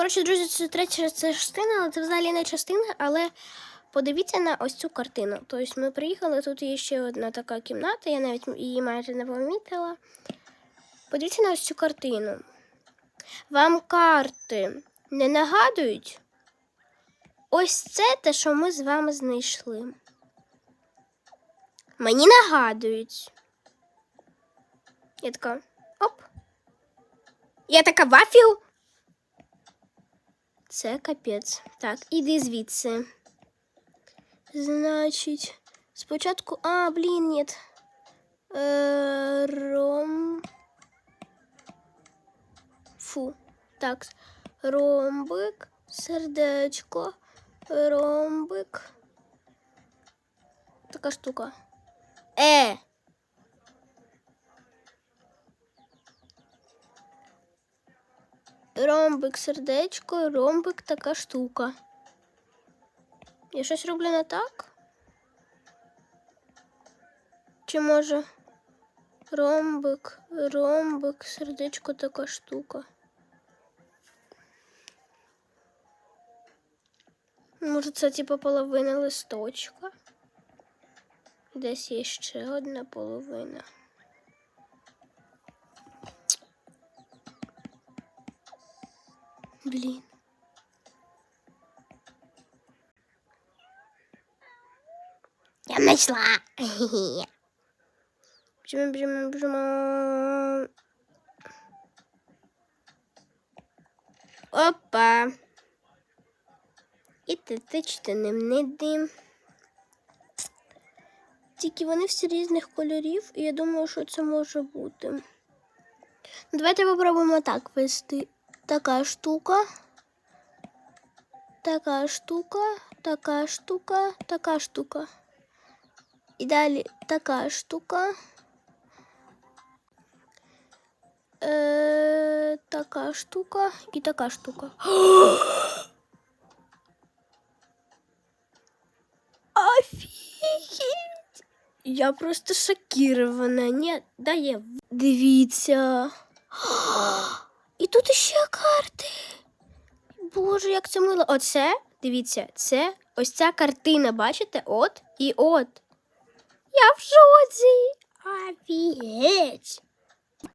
Коротше, друзі, це третя це частина, але це взагалі не частина, але подивіться на ось цю картину. Тобто ми приїхали, тут є ще одна така кімната, я навіть її майже не помітила. Подивіться на ось цю картину. Вам карти не нагадують? Ось це те, що ми з вами знайшли. Мені нагадують. Я така, оп. Я така вафіл. Це капець. Так, іди звідси. Значить, спочатку. А, блін, ні. Е, ром. Фу. Так. Ромбик, сердечко, ромбик. Така штука. Е. Ромбик, сердечко, ромбик, така штука. Я щось роблю не так? Чи може ромбик, ромбик, сердечко, така штука? Може, це типу половина листочка? Десь є ще одна половина. Блін. Я знайшла. Біжимо, біжимо, біжимо. Опа. І ти ним не дим. Тільки вони всі різних кольорів, і я думаю, що це може бути. Давайте попробуємо так вести. Така штука. Така штука, така штука, така штука. І далі така штука. Е, така штука і така штука. Офігеть! Я просто шокірована. Ні, да є. Дивіться. І тут ще карти. Боже, як це мило. Оце, дивіться, це ось ця картина, бачите? От і от. Я в жодзі. Офігеть.